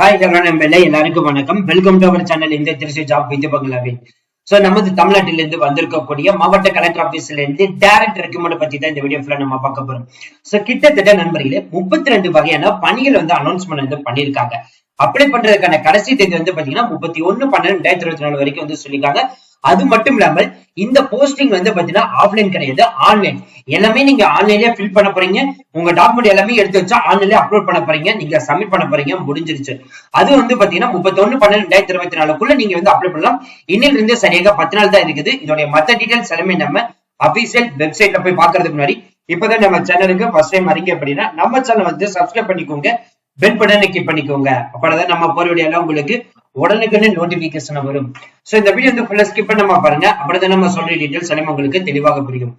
Hi hello நம்பல எல்லாருக்கும் வணக்கம். வெல்கம் டு அவர் சேனல் இந்த திருச்சி ஜாப் வித்து பங்களாவே சோ நமது தமிழ்நாட்டிலிருந்து வந்திருக்கக்கூடிய மாவட்ட கலெக்டர் ஆபீஸ்ல இருந்து டைரக்ட் ரெக்கமெண்ட் பத்தி தான் இந்த வீடியோ ஃபுல்லா நம்ம பார்க்க போறோம். சோ கிட்டத்தட்ட நண்பர்களே முப்பத்தி ரெண்டு வகையான பணிகள் வந்து அனௌன்ஸ்மெண்ட் வந்து பண்ணிருக்காங்க அப்ளை பண்றதுக்கான கடைசி தேதி வந்து பாத்தீங்கன்னா முப்பத்தி ஒண்ணு பன்னெண்டு ரெண்டாயிரத்தி இருபத்தி நாலு வரைக்கும் வந்து சொல்லியிருக்காங்க. அது மட்டும் இல்லாமல் இந்த போஸ்டிங் வந்து பாத்தீங்கன்னா ஆஃப்லைன் கிடையாது ஆன்லைன் எல்லாமே நீங்க ஆன்லைன்லயே ஃபில் பண்ண போறீங்க. உங்க டாக்குமெண்ட் எல்லாமே எடுத்து வச்சா ஆன்லைன்லயே அப்லோட் பண்ண போறீங்க. நீங்க சப்மிட் பண்ண போறீங்க முடிஞ்சிருச்சு. அது வந்து பாத்தீங்கன்னா முப்பத்தொன்னு பன்னெண்டு ரெண்டாயிரத்தி இருபத்தி நாலுக்குள்ள நீங்க வந்து அப்ளை பண்ணலாம். இன்னில இருந்து சரியாக பத்து நாள் தான் இருக்குது. இதோட மத்த டீடைல்ஸ் எல்லாமே நம்ம அபிஷியல் வெப்சைட்ல போய் பாக்குறதுக்கு முன்னாடி இப்பதான் நம்ம சேனலுக்கு ஃபர்ஸ்ட் டைம் அறிக்கை அப்படின்னா நம்ம சேனல் வந்து சப்ஸ்கிரைப் பண்ணிக்கோங்க. பெல் பட்டனை கிளிக் பண்ணிக்கோங்க. அப்பதான் நம்ம போற வீடியோ எல்லாம் உங்களுக்கு உடனுக்குன்னு நோட்டிபிகேஷன் வரும். சோ இந்த வீடியோ வந்து ஃபுல்லா ஸ்கிப் பண்ணாம பாருங்க. அப்படிதான் நம்ம சொல்ற டீடைல்ஸ் எல்லாம் உங்களுக்கு தெளிவாக புரியும்.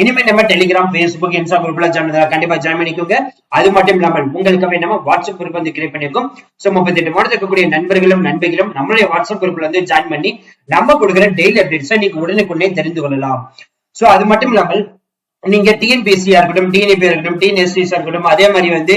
இனிமே நம்ம டெலிகிராம் பேஸ்புக் இன்ஸ்டா குரூப்ல ஜாயின் கண்டிப்பா ஜாயின் பண்ணிக்கோங்க. அது மட்டும் இல்லாமல் உங்களுக்கு நம்ம வாட்ஸ்அப் குரூப் வந்து கிரியேட் பண்ணிருக்கோம். சோ முப்பத்தி எட்டு மாதம் இருக்கக்கூடிய நண்பர்களும் நண்பர்களும் நம்மளுடைய வாட்ஸ்அப் குரூப்ல வந்து ஜாயின் பண்ணி நம்ம கொடுக்குற டெய்லி அப்டேட்ஸை நீங்க உடனுக்குடனே தெரிந்து கொள்ளலாம். சோ அது மட்டும் இல்லாமல் நீங்க டிஎன்பிஎஸ்சியா இருக்கட்டும் டிஎன்இபி இருக்கட்டும் டிஎன்எஸ்சிஸா இருக்கட்டும் அதே மாதிரி வந்து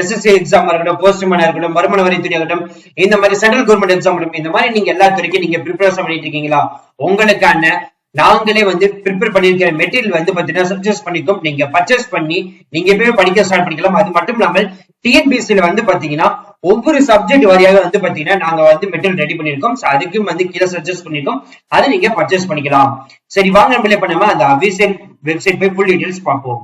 எஸ்எஸ்சி எக்ஸாம் இருக்கட்டும் போஸ்ட்மேனா இருக்கட்டும் வருமான வரித்துறை இருக்கட்டும் இந்த மாதிரி சென்ட்ரல் கவர்மெண்ட் எக்ஸாம் இருக்கட்டும் இந்த மாதிரி நீங்க எல்லா துறைக்கும் நீங்க ப்ரிப்பரேஷன் பண்ணிட்டு இருக்கீங்களா? உங்களுக்கான நாங்களே வந்து ப்ரிப்பேர் பண்ணிருக்கிற மெட்டீரியல் வந்து பாத்தீங்கன்னா சஜஸ்ட் பண்ணிக்கும். நீங்க பர்ச்சேஸ் பண்ணி நீங்க எப்பயுமே படிக்க ஸ்டார்ட் பண்ணிக்கலாம். அது மட்டும் இல்லாமல் டிஎன்பிஎஸ்சில வந்து பாத்தீங்கன்னா ஒவ்வொரு சப்ஜெக்ட் வரியாக வந்து பாத்தீங்கன்னா நாங்க வந்து மெட்டீரியல் ரெடி பண்ணிருக்கோம். அதுக்கும் வந்து கீழே சஜஸ்ட் பண்ணிருக்கோம். அதை நீங்க பர்ச்சேஸ் பண்ணிக்கலாம். சரி வாங்க நம்மளே பண்ணாம அந்த அபிஷியல் வெப்சைட் போய் ஃபுல் டீடைல்ஸ் பார்ப்போம்.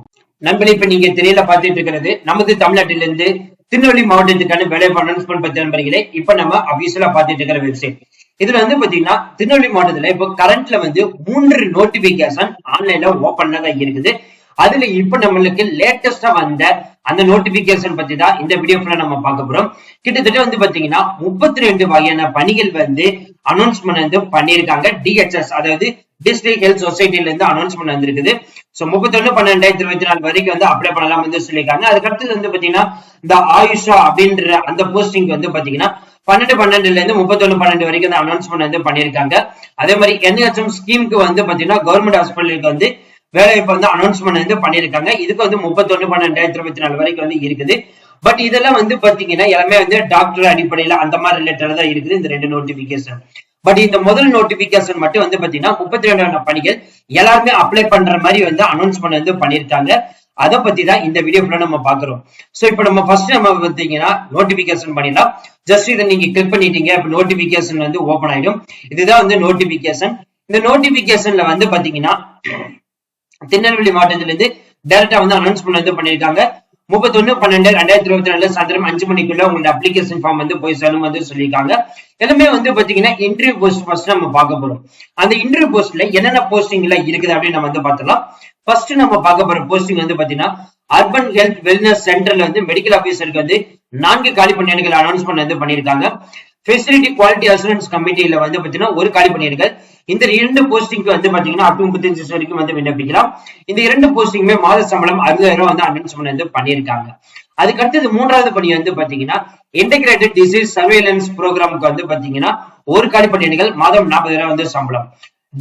நண்பர்களே இப்ப நீங்க திரையில பார்த்துட்டு இருக்கிறது நமது தமிழ்நாட்டிலிருந்து திருநெல்வேலி மாவட்டத்துக்கான வேலை அனௌன்ஸ்மெண்ட் பத்தி நண்பர்களே இப்ப நம்ம அபிஷியலா பார்த்துட்டு இருக்கிற வெப்சைட் இதுல வந்து பாத்தீங்கன்னா திருநெல்வேலி மாவட்டத்துல இப்போ கரண்ட்ல வந்து மூன்று நோட்டிபிகேஷன் ஆன்லைன்ல ஓபன்ல தான் இருக்குது. அதுல இப்ப நம்மளுக்கு லேட்டஸ்டா வந்த அந்த நோட்டிபிகேஷன் பத்தி தான் இந்த வீடியோ ஃபுல்லா நம்ம பார்க்க போறோம். கிட்டத்தட்ட வந்து பாத்தீங்கன்னா முப்பத்தி ரெண்டு வகையான பணிகள் வந்து அனௌன்ஸ்மெண்ட் வந்து பண்ணியிருக்காங்க. டிஹெச்எஸ் அதாவது டிஸ்ட்ரிக்ட் ஹெல்த் சொசைட்டில இருந்து அனௌன்ஸ்மெண்ட் வந்திருக்குது. சோ முப்பத்தொன்னு பன்னெண்டாயிரத்தி இருபத்தி நாலு வரைக்கும் வந்து அப்ளை பண்ணலாம் வந்து சொல்லியிருக்காங்க. அதுக்கடுத்தது வந்து பாத்தீங்கன்னா இந்த ஆயுஷா அப்படின்ற அந்த போஸ்டிங் வந்து பாத்தீங்கன்னா பன்னெண்டு பன்னெண்டுல இருந்து முப்பத்தொன்னு பன்னெண்டு வரைக்கும் அந்த அனௌன்ஸ்மெண்ட் வந்து பண்ணியிருக்காங்க. அதே மாதிரி என்ஹெச்எம் ஸ்கீமுக்கு வந்து பாத்தீங்கன்னா கவர்மெண்ட் ஹாஸ்பிட்டலுக்கு வந்து வேலைவாய்ப்பு வந்து அனௌன்ஸ்மெண்ட் வந்து பண்ணியிருக்காங்க. இதுக்கு வந்து முப்பத்தொன்னு பன்னெண்டாயிரத்தி இருபத்தி நாலு வரைக்கும் வந்து இருக்குது. பட் இதெல்லாம் வந்து பாத்தீங்கன்னா எல்லாமே வந்து டாக்டர் அடிப்படையில அந்த மாதிரி ரிலேட்டட் தான் இருக்குது இந்த ரெண்டு நோட்டிபிகேஷன் பட் இந்த முதல் நோட்டிபிகேஷன் மட்டும் வந்து பாத்தீங்கன்னா முப்பத்தி ரெண்டாயிரம் பணிகள் எல்லாருமே அப்ளை பண்ற மாதிரி வந்து அனௌன்ஸ்மெண்ட் வந்து பண்ணிருக்காங்க. அதை பத்தி தான் இந்த வீடியோ ஃபுல்லா நம்ம பாக்குறோம் சோ இப்போ நம்ம ஃபர்ஸ்ட் நம்ம பாத்தீங்கன்னா நோட்டிபிகேஷன் பண்ணிடலாம். ஜஸ்ட் இதை நீங்க கிளிக் பண்ணிட்டீங்க இப்போ நோட்டிபிகேஷன் வந்து ஓபன் ஆயிடும். இதுதான் வந்து நோட்டிபிகேஷன் இந்த நோட்டிபிகேஷன்ல வந்து பாத்தீங்கன்னா திருநெல்வேலி மாவட்டத்திலிருந்து டைரக்டா வந்து அனௌன்ஸ்மெண்ட் வந்து பண்ணிருக்காங்க. முப்பத்தொன்னு பன்னெண்டு ரெண்டாயிரத்தி இருபத்தி நாலு சாயந்தரம் அஞ்சு மணிக்குள்ள உங்களோட அப்ளிகேஷன் ஃபார்ம் வந்து போய் சேரும் வந்து சொல்லியிருக்காங்க. எல்லாமே வந்து பாத்தீங்கன்னா இன்டர்வியூ போஸ்ட் ஃபர்ஸ்ட் நம்ம பார்க்க போறோம். அந்த இன்டர்வியூ போஸ்ட்ல என்னென்ன போஸ்டிங் எல்லாம் இருக்குது அப்படின்னு நம்ம வந்து பார்த்தலாம் ஃபர்ஸ்ட் நம்ம பார்க்க போற போஸ்டிங் வந்து பாத்தீங்கன்னா அர்பன் ஹெல்த் வெல்னஸ் சென்டர்ல வந்து மெடிக்கல் ஆபீசருக்கு வந்து நான்கு காலி பணியாளர்கள் அனௌன்ஸ்மெண்ட் வந்து பண்ணியிருக்காங்க. ஃபெசிலிட்டி குவாலிட்டி அசூரன்ஸ் கமிட்டியில வந்து பாத்தீங்கன்னா ஒரு காலி பணியாளர்கள் இந்த இரண்டு போஸ்டிங்க்கு வந்து பாத்தீங்கன்னா அப் டு முப்பத்தஞ்சு வரைக்கும் வந்து விண்ணப்பிக்கலாம். இந்த இரண்டு போஸ்டிங்குமே மாத சம்பளம் அறுபதாயிரம் வந்து அனௌன்ஸ்மெண்ட் வந்து பண்ணியிருக்காங்க. அதுக்கு அடுத்தது மூன்றாவது பணி வந்து பாத்தீங்கன்னா இன்டகிரேட்டட் டிசீஸ் சர்வேலன்ஸ் ப்ரோக்ராமுக்கு வந்து பாத்தீங்கன்னா ஒரு காலி பணியிடங்கள் மாதம் நாற்பதாயிரம் வந்து சம்பளம்.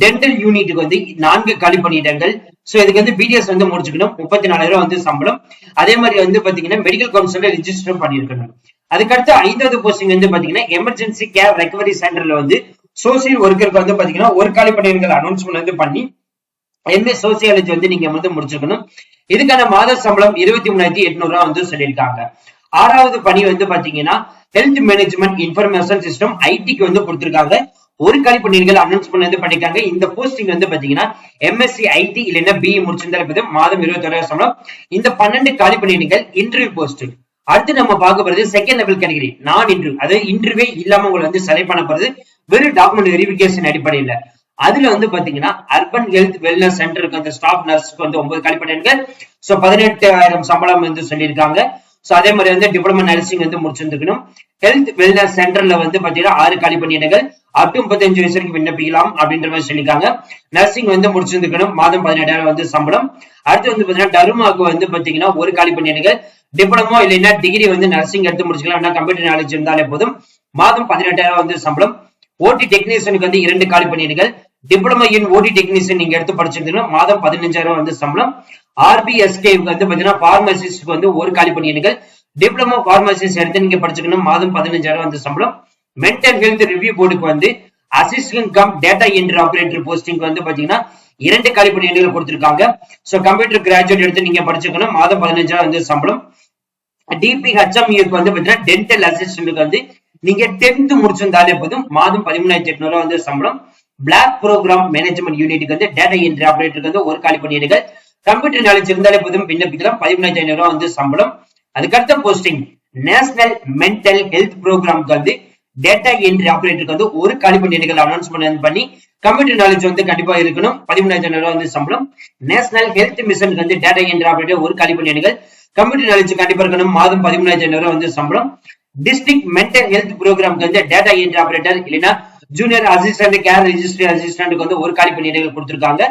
டென்டல் யூனிட்டுக்கு வந்து நான்கு காலி பணியிடங்கள். சோ இதுக்கு வந்து பிடிஎஸ் வந்து முடிச்சுக்கணும். முப்பத்தி நாலாயிரம் வந்து சம்பளம். அதே மாதிரி வந்து பாத்தீங்கன்னா மெடிக்கல் கவுன்சில ரிஜிஸ்டர் பண்ணிருக்கணும் அதுக்கடுத்து ஐந்தாவது போஸ்டிங் வந்து பாத்தீங்கன்னா எமர்ஜென்சி கேர் ரெக்கவரி சென்டர்ல வந்து சோசியல் ஒர்க்கருக்கு வந்து பாத்தீங்கன்னா ஒரு காலி பணியிடங்கள் அனௌன்ஸ்மெண்ட் வந்து பண்ணி எம்ஏ சோசியாலஜி வந்து நீங்க வந்து முடிச்சிருக்கணும் இதுக்கான மாத சம்பளம் இருபத்தி மூணாயிரத்தி எட்நூறு ரூபா வந்து சொல்லியிருக்காங்க. ஆறாவது பணி வந்து பாத்தீங்கன்னா ஹெல்த் மேனேஜ்மெண்ட் இன்ஃபர்மேஷன் சிஸ்டம் ஐடிக்கு வந்து கொடுத்திருக்காங்க. ஒரு காலி பணியிடங்கள் அனௌன்ஸ்மெண்ட் வந்து பண்ணிருக்காங்க இந்த போஸ்டிங் வந்து பாத்தீங்கன்னா எம்எஸ்சி ஐடி இல்லைன்னா பிஇ முடிச்சிருந்தா மாதம் இருபத்தி ஓராயிரம் சம்பளம். இந்த பன்னெண்டு காலி பணியிடங்கள் இன்டர்வியூ போஸ்ட் அடுத்து நம்ம பார்க்க போறது second level category non interview அதாவது இன்டர்வியூ இல்லாம உங்களை வந்து செலக்ட் பண்ண போறது வெறும் டாக்குமெண்ட் வெரிபிகேஷன் அடிப்படையில். அதுல வந்து பாத்தீங்கன்னா அர்பன் ஹெல்த் வெல்னஸ் சென்டருக்கு வந்து ஸ்டாஃப் நர்ஸ்க்கு வந்து ஒன்பது காலி பணியிடங்கள் சோ பதினெட்டாயிரம் சம்பளம் வந்து சொல்லியிருக்காங்க. சோ அதே மாதிரி வந்து டிப்ளமோ நர்சிங் வந்து முடிச்சிருந்துக்கணும். ஹெல்த் வெல்னஸ் சென்டர்ல வந்து பாத்தீங்கன்னா ஆறு காலி பணியிடங்கள் அப் டு முப்பத்தஞ்சு வயசு வரைக்கும் விண்ணப்பிக்கலாம் அப்படின்ற மாதிரி சொல்லியிருக்காங்க. நர்சிங் வந்து முடிச்சிருந்துக்கணும். மாதம் பதினெட்டாயிரம் வந்து சம்பளம். அடுத்து வந்து பாத்தீங்கன்னா டருமாக்கு வந்து பாத்தீங்கன்னா ஒரு காலி டிப்ளமோ இல்லைன்னா டிகிரி வந்து நர்சிங் எடுத்து முடிச்சுக்கலாம். கம்ப்யூட்டர் நாலேஜ் இருந்தாலே போதும். மாதம் பதினெட்டாயிரம் வந்து சம்பளம். ஓடி டெக்னீஷியனுக்கு வந்து இரண்டு காலி பணியிடங்கள் டிப்ளமோ இன் ஓடி டெக்னீஷியன் நீங்க எடுத்து படிச்சிருந்தீங்கன்னா மாதம் பதினஞ்சாயிரம் வந்து சம்பளம். ஆர்பிஎஸ்கே வந்து பாத்தீங்கன்னா பார்மசிஸ்ட் வந்து ஒரு காலி பணியிடங்கள் டிப்ளமோ பார்மசிஸ் எடுத்து நீங்க படிச்சுக்கணும் மாதம் பதினஞ்சாயிரம் வந்து சம்பளம். மென்டல் ஹெல்த் ரிவ்யூ போர்டுக்கு வந்து assistant cum data entry operator posting வந்து பாத்தீங்கன்னா இரண்டு காலி பணியிடங்கள் கொடுத்திருக்காங்க. சோ கம்ப்யூட்டர் கிராஜுவேட் எடுத்து நீங்க படிச்சுக்கணும் மாதம் பதினஞ்சாயிரம் வந்து சம்பளம். டிபி ஹெச்எம்யூக்கு வந்து பாத்தீங்கன்னா டென்டல் அசிஸ்டன்ட்க்கு வந்து நீங்க டென்த் முடிச்சிருந்தாலே போதும் மாதம் பதிமூணாயிரத்தி எட்நூறு வந்து சம்பளம். பிளாக் ப்ரோக்ராம் மேனேஜ்மெண்ட் யூனிட்டுக்கு வந்து டேட்டா என்ட்ரி ஆபரேட்டருக்கு வந்து ஒரு காலி பணியிடங்கள் கம்ப்யூட்டர் நாலேஜ் இருந்தாலே போதும் விண்ணப்பிக்கலாம். பதிமூணாயிரத்தி ஐநூறு ரூபாய் வந்து சம்பளம். அதுக்கடுத்த போஸ்டிங் நேஷனல் மென்டல் ஹெல்த் ப்ரோக்ராம்க்கு வந்து டேட்டா என்ட்ரி ஆபரேட்டருக்கு வந்து ஒரு காலி பணியிடங்கள் அனௌன்ஸ்மெண்ட் பண்ணி கம்ப்யூட்டர் நாலேஜ் வந்து கண்டிப்பா இருக்கணும். பதிமூணாயிரத்தி ஐநூறு ரூபாய் வந்து சம்பளம். நேஷனல் ஹெல்த் மிஷனுக்கு வந்து டேட்டா என்ட்ரி ஆபரேட்டர் ஒரு காலி பணியிடங்கள் கம்ப்யூட்டர் நாலேஜ் கண்டிப்பா இருக்கணும். மாதம் பதிமூணாயிரத்தி ஐநூறு ரூபாய் வந்து சம்பளம். டிஸ்ட்ரிக்ட் மென்டல் ஹெல்த் ப்ரோக்ராம்க்கு வந்து டேட்டா என்ட்ரி ஆபரேட்டர் இல்லைன்னா ஜூனியர் அசிஸ்டன்ட் கேர் ரெஜிஸ்ட்ரி அசிஸ்டன்ட்க்கு வந்து ஒரு காலி பணியிடங்கள் கொடுத்திருக்காங்க.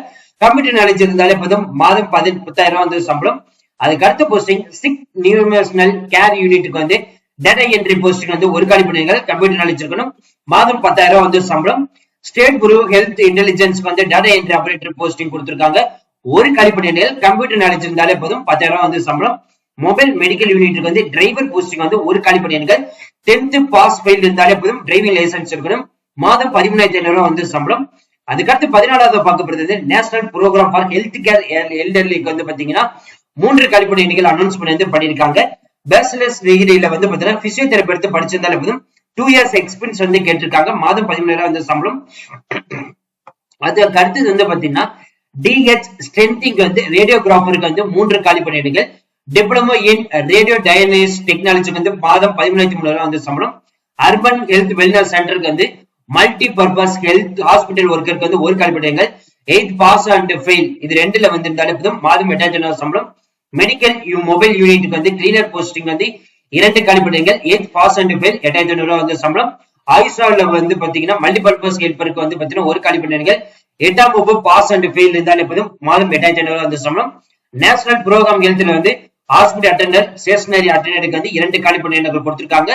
கம்ப்யூட்டர் நாலேஜ் இருந்தாலே போதும். மாதம் பதி பத்தாயிரம் ரூபாய் வந்து சம்பளம். அதுக்கு அடுத்த போஸ்டிங் சிக் நியூமேஷனல் கேர் யூனிட்டுக்கு வந்து டேட்டா என்ட்ரி போஸ்டிங் வந்து ஒரு காலி பணியிடங்கள் கம்ப்யூட்டர் நாலேஜ் இருக்கணும். மாதம் பத்தாயிரம் வந்து சம்பளம். ஸ்டேட் குரு ஹெல்த் இன்டெலிஜென்ஸ் வந்து டேட்டா என்ட்ரி ஆபரேட்டர் போஸ்டிங் கொடுத்திருக்காங்க. ஒரு காலி பணியிடங்கள் கம்ப்யூட்டர் நாலேஜ் இருந்தாலே போதும். பத்தாயிரம் வந்து சம்பளம். மொபைல் மெடிக்கல் யூனிட்டுக்கு வந்து டிரைவர் போஸ்டிங் வந்து ஒரு காலி பணியிடங்கள் டென்த் பாஸ் ஃபெயில் இருந்தாலே போதும் டிரைவிங் லைசன்ஸ் இருக்கணும் மாதம் பதிமூணாயிரத்தி ஐநூறு வந்து சம்பளம். அதுக்கடுத்து பதினாலாவது பார்க்கப்படுறது national programme for health care எல்டர்லிக்கு வந்து பாத்தீங்கன்னா மூன்று கழிப்படை எண்ணிக்கை பண்ணி வந்து பண்ணிருக்காங்க பேச்சுலர்ஸ் டிகிரியில வந்து பாத்தீங்கன்னா பிசியோதெரபி எடுத்து படிச்சிருந்தாலே போதும். டூ இயர்ஸ் எக்ஸ்பீரியன்ஸ் வந்து கேட்டிருக்காங்க. மாதம் பதிமூணாயிரம் வந்து சம்பளம். அதுக்கு அடுத்தது வந்து பாத்தீங்கன்னா டிஹெச் ஸ்ட்ரென்திங் வந்து ரேடியோகிராஃபருக்கு வந்து மூன்று காலி பணியிடங்கள் டிப்ளமோ இன் ரேடியோ டயனேஸ் டெக்னாலஜிக்கு வந்து மாதம் பதிமூணாயிரத்தி மூணாயிரம் வந்து சம்பளம். அர்பன் ஹெல்த் வெல்னஸ் சென்டருக்கு வந்து மல்டி பர்பஸ் ஹெல்த் ஹாஸ்பிட்டல் ஒர்க்கருக்கு வந்து ஒரு காலி எயித் பாஸ் அண்ட் ஃபெயில் இது ரெண்டுல வந்திருந்தாலே போதும் மாதம் எட்டாயிரத்தி சம்பளம். மெடிக்கல் மொபைல் யூனிட்டுக்கு வந்து கிளீனர் போஸ்டிங் வந்து இரண்டு காலி பணியிடங்கள் எயித் பாஸ் அண்ட் ஃபெயில் எட்டாயிரத்தி ஐநூறு வந்து சம்பளம். ஆயுஷாவில் வந்து பாத்தீங்கன்னா மல்டிபர்பஸ் ஹெல்ப்பருக்கு வந்து பாத்தீங்கன்னா ஒரு காலி எட்டாம் வகுப்பு பாஸ் அண்ட் ஃபெயில் இருந்தாலே போதும் மாதம் எட்டாயிரத்தி ஐநூறு வந்து சம்பளம். நேஷனல் ப்ரோக்ராம் ஹெல்த்ல வந்து ஹாஸ்பிட்டல் அட்டண்டர் ஸ்டேஷனரி அட்டண்டருக்கு வந்து இரண்டு காலி பணியிடங்கள் கொடுத்திருக்காங்க.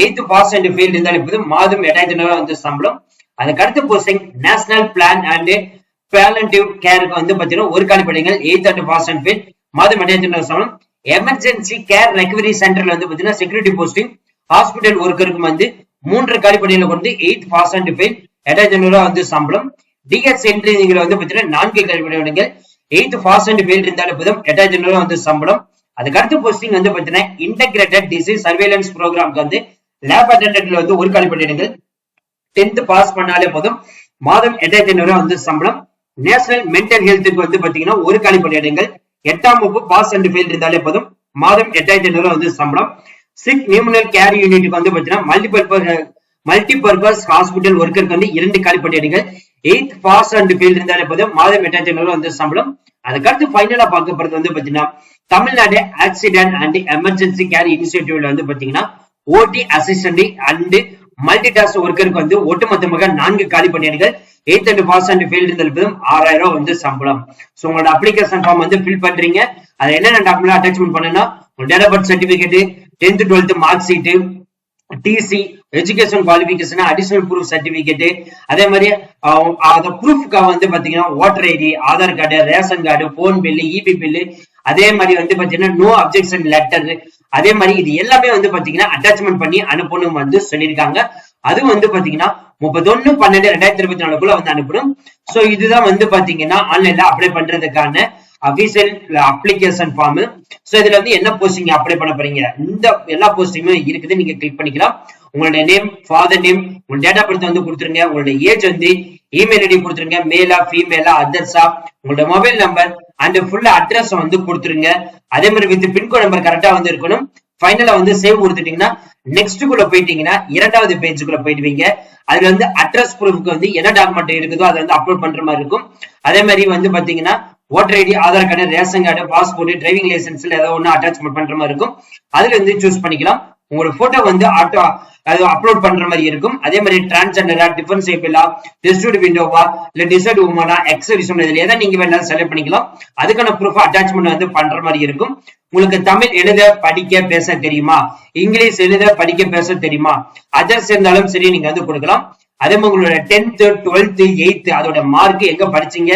எயித்து பாஸ் அண்ட் ஃபெயில் இருந்தாலே மாதம் எட்டாயிரத்தி ஐநூறு வந்து சம்பளம். அதுக்கு அடுத்த posting national plan and palliative கேருக்கு வந்து பாத்தீங்கன்னா ஒரு காலி பணியிடங்கள் eighth and pass and fail மாதம் எட்டாயிரத்தி ஐநூறு சம்பளம். எமர்ஜென்சி கேர் ரெக்கவரி சென்டர்ல வந்து பாத்தீங்கன்னா செக்யூரிட்டி போஸ்டிங் ஹாஸ்பிட்டல் ஒர்க்கருக்கு வந்து மூன்று காலி பணியில வந்து எயித் பாஸ் அண்ட் ஃபெயில் எட்டாயிரத்தி ஐநூறு வந்து சம்பளம். டிஎஸ் என்ட்ரி வந்து பாத்தீங்கன்னா நான்கு காலி பணியிடங்கள் எயித் பாஸ் அண்ட் ஃபெயில் இருந்தாலும் எட்டாயிரத்தி ஐநூறு வந்து சம்பளம். அதுக்கடுத்து போஸ்டிங் வந்து பாத்தீங்கன்னா இன்டகிரேட்டட் டிசீஸ் சர்வேலன்ஸ் ப்ரோக்ராம்க்கு வந்து லேப் அட்டன்டன்ட்ல வந்து ஒரு காலி பணியிடங்கள் டென்த் பாஸ் பண்ணாலே போதும். மாதம் எட்டாயிரத்தி ஐநூறு வந்து சம்பளம். நேஷனல் மென்டல் ஹெல்த்துக்கு வந்து பாத்தீங்கன்னா ஒரு காலி பணியிடங்கள் எட்டாம் வகுப்பு பாஸ் அண்ட் ஃபெயில் இருந்தாலே போதும். மாதம் எட்டாயிரத்தி ஐநூறு வந்து சம்பளம். சிக் நியூமனல் கேர் யூனிட்டுக்கு வந்து பாத்தீங்கன்னா மல்டிபர்பஸ் மல்டிபர்பஸ் ஹாஸ்பிட்டல் ஒர்க்கருக்கு வந்து இரண்டு காலி பணியிடங்கள் எயித் பாஸ் அண்ட் ஃபெயில் இருந்தாலே போதும். மாதம் எட்டாயிரத்தி ஐநூறு வந்து சம்பளம். அதுக்கடுத்து ஃபைனலா பார்க்கப்படுறது வந்து பாத்தீங்கன்னா Tamil Nadu accident and emergency care இனிஷியேட்டிவ்ல வந்து பாத்தீங்கன்னா OT assistant and multi task ஒர்க்கருக்கு வந்து ஒட்டுமொத்தமாக நான்கு காலி பணியாளர்கள் eighth and pass and fail இருந்தாலும் ஆறாயிரம் ரூபாய் வந்து சம்பளம். சோ உங்களோட அப்ளிகேஷன் ஃபார்ம் வந்து ஃபில் பண்றீங்க. அது என்னென்ன டாக்குமெண்ட் அட்டாச்மெண்ட் பண்ணணும்னா உங்க date of birth certificate tenth twelfth mark sheet TC education qualification additional proof certificate அதே மாதிரி அந்த ப்ரூஃப்க்காக வந்து பாத்தீங்கன்னா voter ID Aadhaar card ration card phone bill EB bill அதே மாதிரி வந்து பாத்தீங்கன்னா நோ அப்ஜெக்ஷன் லெட்டர் அதே மாதிரி இது எல்லாமே வந்து பாத்தீங்கன்னா அட்டாச்மெண்ட் பண்ணி அனுப்பணும் வந்து சொல்லியிருக்காங்க. அதுவும் வந்து பாத்தீங்கன்னா முப்பத்தொன்னு பன்னெண்டு ரெண்டாயிரத்தி இருபத்தி நாலுக்குள்ள வந்து அனுப்பணும். சோ இதுதான் வந்து பாத்தீங்கன்னா ஆன்லைன்ல அப்ளை பண்றதுக்கான அபிஷியல் அப்ளிகேஷன் ஃபார்ம் சோ இதுல வந்து என்ன போஸ்டிங் அப்ளை பண்ண போறீங்க? இந்த எல்லா போஸ்டிங்குமே இருக்குது நீங்க கிளிக் பண்ணிக்கலாம். உங்களுடைய நேம் ஃபாதர் நேம் உங்க டேட் ஆஃப் பர்த் வந்து கொடுத்துருங்க. உங்களுடைய ஏஜ் வந்து இமெயில் ஐடி கொடுத்துருங்க. மேலா ஃபீமேலா அதர்ஸா உங்களோட mobile number and full address வந்து கொடுத்துருங்க. அதே மாதிரி வித் பின்கோட் நம்பர் கரெக்டா வந்து இருக்கணும். ஃபைனலா வந்து சேவ் கொடுத்துட்டீங்கன்னா நெக்ஸ்ட் குள்ள போயிட்டீங்கன்னா இரண்டாவது பேஜுக்குள்ள போயிடுவீங்க. அதுல வந்து அட்ரஸ் ப்ரூஃப்க்கு வந்து என்ன டாக்குமெண்ட் இருக்குதோ அதை வந்து அப்லோட் பண்ற மாதிரி இருக்கும். அதே மாதிரி வந்து பாத்தீங்கன்னா voter ID Aadhaar card ration card passport driving லைசன்ஸ்ல ஏதோ ஒன்று அட்டாச்மெண்ட் பண்ற மாதிரி இருக்கும். அதுல இருந்து சூஸ் பண்ணிக்கலாம். உங்களோட போட்டோ வந்து ஆட்டோ அது அப்லோட் பண்ற மாதிரி இருக்கும். அதே மாதிரி டிரான்ஸ்ஜெண்டரா டிஃபன் ஏபிளா டிஸ்ட்ரிபியூட் விண்டோவா இல்ல டிசைட் உமனா எக்ஸரிசம் இதுல எதை நீங்க வேணாலும் செலக்ட் பண்ணிக்கலாம். அதுக்கான ப்ரூஃப் அட்டாச்மெண்ட் வந்து பண்ற மாதிரி இருக்கும். உங்களுக்கு தமிழ் எழுத படிக்க பேச தெரியுமா? இங்கிலீஷ் எழுத படிக்க பேச தெரியுமா? அதர்ஸ் இருந்தாலும் சரி நீங்க வந்து கொடுக்கலாம். அதே மாதிரி உங்களோட டென்த்து டுவெல்த்து எயித்து அதோட மார்க் எங்க படிச்சீங்க?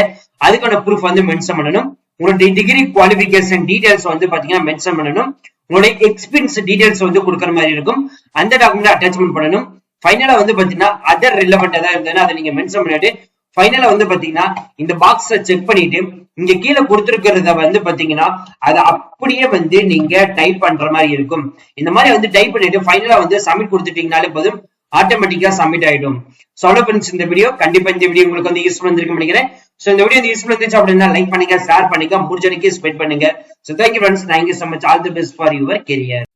அதுக்கான ப்ரூஃப் வந்து மென்ஷன் பண்ணணும். உங்களுடைய டிகிரி குவாலிபிகேஷன் டீடைல்ஸ் வந்து பாத்தீங்கன்னா மென்ஷன் பண்ணணும். உங்களுடைய எக்ஸ்பீரியன்ஸ் டீடைல்ஸ் வந்து கொடுக்குற மாதிரி இருக்கும். அந்த டாக்குமெண்ட் அட்டாச்மெண்ட் பண்ணணும். ஃபைனலா வந்து பாத்தீங்கன்னா அதர் ரிலவெண்ட் ஏதாவது இருந்ததுன்னா அதை நீங்க மென்ஷன் பண்ணிட்டு ஃபைனலா வந்து பாத்தீங்கன்னா இந்த பாக்ஸ செக் பண்ணிட்டு இங்க கீழே கொடுத்துருக்கிறத வந்து பாத்தீங்கன்னா அதை அப்படியே வந்து நீங்க டைப் பண்ற மாதிரி இருக்கும். இந்த மாதிரி வந்து டைப் பண்ணிட்டு ஃபைனலா வந்து சப்மிட் கொடுத்துட்டீங்கனாலே போதும் ஆட்டோமேட்டிக்கா சப்மிட் ஆயிடும். சோ அவ்வளவு ஃப்ரெண்ட்ஸ் இந்த வீடியோ கண்டிப்பா இந்த வீடியோ உங்களுக்கு வந்து யூஸ் பண்ணிருக்க நினைக்கிறேன். சோ இந்த வீடியோ வந்து யூஸ்ஃபுல் இருந்துச்சு அப்படின்னா லைக் பண்ணுங்க ஷேர் பண்ணுங்க முடிஞ்ச வரைக்கும் ஸ்பெண்ட் பண்ணுங்க. So thank you friends thank you so much all the best for your career